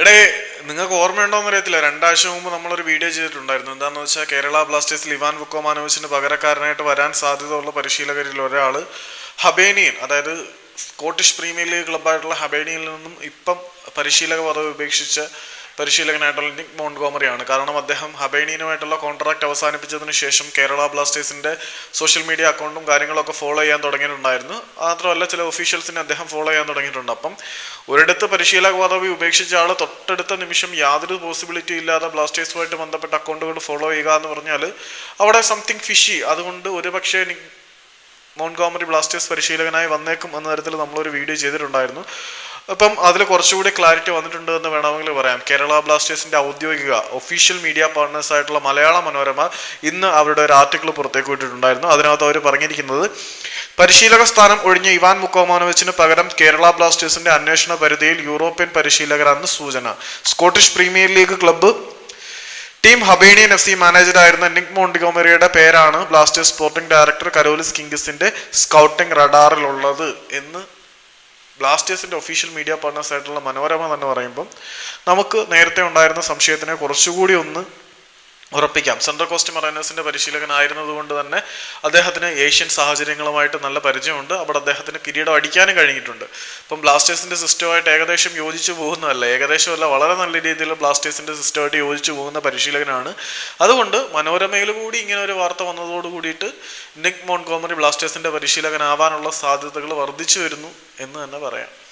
എടേ നിങ്ങൾക്ക് ഓർമ്മയുണ്ടോന്ന് അറിയത്തില്ല. രണ്ടാഴ്ച മുമ്പ് നമ്മളൊരു വീഡിയോ ചെയ്തിട്ടുണ്ടായിരുന്നു. എന്താന്ന് വെച്ചാൽ കേരള ബ്ലാസ്റ്റേഴ്സിൽ ഇവാൻ വുക്കോമാനോവിച്ചിന് പകരക്കാരനായിട്ട് വരാൻ സാധ്യതയുള്ള പരിശീലകരിൽ ഒരാൾ ഹബേനിയൻ അതായത് സ്കോട്ടിഷ് പ്രീമിയർ ലീഗ് ക്ലബ്ബായിട്ടുള്ള ഹബേനിയിൽ നിന്നും ഇപ്പം പരിശീലക പദവി ഉപേക്ഷിച്ച പരിശീലകനായിട്ടുള്ള നിക് മോൺഗോമറിയാണ് കാരണം അദ്ദേഹം ഹബേണിയനുമായിട്ടുള്ള കോൺട്രാക്ട് അവസാനിപ്പിച്ചതിന് ശേഷം കേരള ബ്ലാസ്റ്റേഴ്സിന്റെ സോഷ്യൽ മീഡിയ അക്കൗണ്ടും കാര്യങ്ങളൊക്കെ ഫോളോ ചെയ്യാൻ തുടങ്ങിയിട്ടുണ്ടായിരുന്നു. മാത്രമല്ല ചില ഒഫീഷ്യൽസിനെ അദ്ദേഹം ഫോളോ ചെയ്യാൻ തുടങ്ങിയിട്ടുണ്ട്. അപ്പം ഒരിടത്ത് പരിശീലക പദവി ഉപേക്ഷിച്ച ആൾ തൊട്ടടുത്ത നിമിഷം യാതൊരു പോസിബിലിറ്റി ഇല്ലാതെ ബ്ലാസ്റ്റേഴ്സുമായിട്ട് ബന്ധപ്പെട്ട അക്കൗണ്ടുകൾ ഫോളോ ചെയ്യുക എന്ന് പറഞ്ഞാൽ അവിടെ സംതിങ് ഫിഷി അതുകൊണ്ട് ഒരുപക്ഷെ മോൺഗോമറി ബ്ലാസ്റ്റേഴ്സ് പരിശീലകനായി വന്നേക്കും എന്ന തരത്തിൽ നമ്മളൊരു വീഡിയോ ചെയ്തിട്ടുണ്ടായിരുന്നു. അപ്പം അതിൽ കുറച്ചുകൂടി ക്ലാരിറ്റി വന്നിട്ടുണ്ട് എന്ന് വേണമെങ്കിൽ പറയാം. കേരള ബ്ലാസ്റ്റേഴ്സിന്റെ ഔദ്യോഗിക ഒഫീഷ്യൽ മീഡിയ പാർട്ട്നേഴ്സ് ആയിട്ടുള്ള മലയാള മനോരമ ഇന്ന് അവരുടെ ഒരു ആർട്ടിക്കിൾ പുറത്തേക്ക് വിട്ടിട്ടുണ്ടായിരുന്നു. അതിനകത്ത് അവർ പറഞ്ഞിരിക്കുന്നത് പരിശീലക സ്ഥാനം ഒഴിഞ്ഞ ഇവാൻ മുക്കോമാനോവിച്ചിന് പകരം കേരള ബ്ലാസ്റ്റേഴ്സിന്റെ അന്വേഷണ പരിധിയിൽ യൂറോപ്യൻ പരിശീലകരാണെന്ന് സൂചന. Scottish Premier League club team Hibernian F C മാനേജറായിരുന്ന Nick മോണ്ടിഗോമറിയുടെ പേരാണ് ബ്ലാസ്റ്റേഴ്സ് സ്പോർട്ടിംഗ് ഡയറക്ടർ കരോലിസ് കിങ്കിസിന്റെ സ്കൗട്ടിംഗ് റഡാറിലുള്ളത് എന്ന് ബ്ലാസ്റ്റേഴ്സിന്റെ ഒഫീഷ്യൽ മീഡിയ പാർട്ട്നേഴ്സ് ആയിട്ടുള്ള മനോരമ തന്നെ പറയുമ്പം നമുക്ക് നേരത്തെ ഉണ്ടായിരുന്ന സംശയത്തിനെ കുറച്ചുകൂടി ഒന്ന് ഉറപ്പിക്കാം. സെൻട്രൽ കോസ്റ്റ് മറൈനേഴ്സിന്റെ പരിശീലകനായിരുന്നതുകൊണ്ട് തന്നെ അദ്ദേഹത്തിന് ഏഷ്യൻ സാഹചര്യങ്ങളുമായിട്ട് നല്ല പരിചയമുണ്ട്. അവിടെ അദ്ദേഹത്തിന് കിരീടം അടിക്കാനും കഴിഞ്ഞിട്ടുണ്ട്. ഇപ്പം ബ്ലാസ്റ്റേഴ്സിന്റെ സിസ്റ്റമായിട്ട് ഏകദേശം യോജിച്ചു പോകുന്നതല്ല. ഏകദേശം അല്ല വളരെ നല്ല രീതിയിൽ ബ്ലാസ്റ്റേഴ്സിന്റെ സിസ്റ്റമായിട്ട് യോജിച്ചു പോകുന്ന പരിശീലകനാണ്. അതുകൊണ്ട് മനോരമയിൽ കൂടി ഇങ്ങനെ ഒരു വാർത്ത വന്നതോട് കൂടിയിട്ട് നിക് മോൺകോമറി ബ്ലാസ്റ്റേഴ്സിന്റെ പരിശീലകനാവാനുള്ള സാധ്യതകൾ വർദ്ധിച്ചു വരുന്നു എന്ന് തന്നെ പറയാം.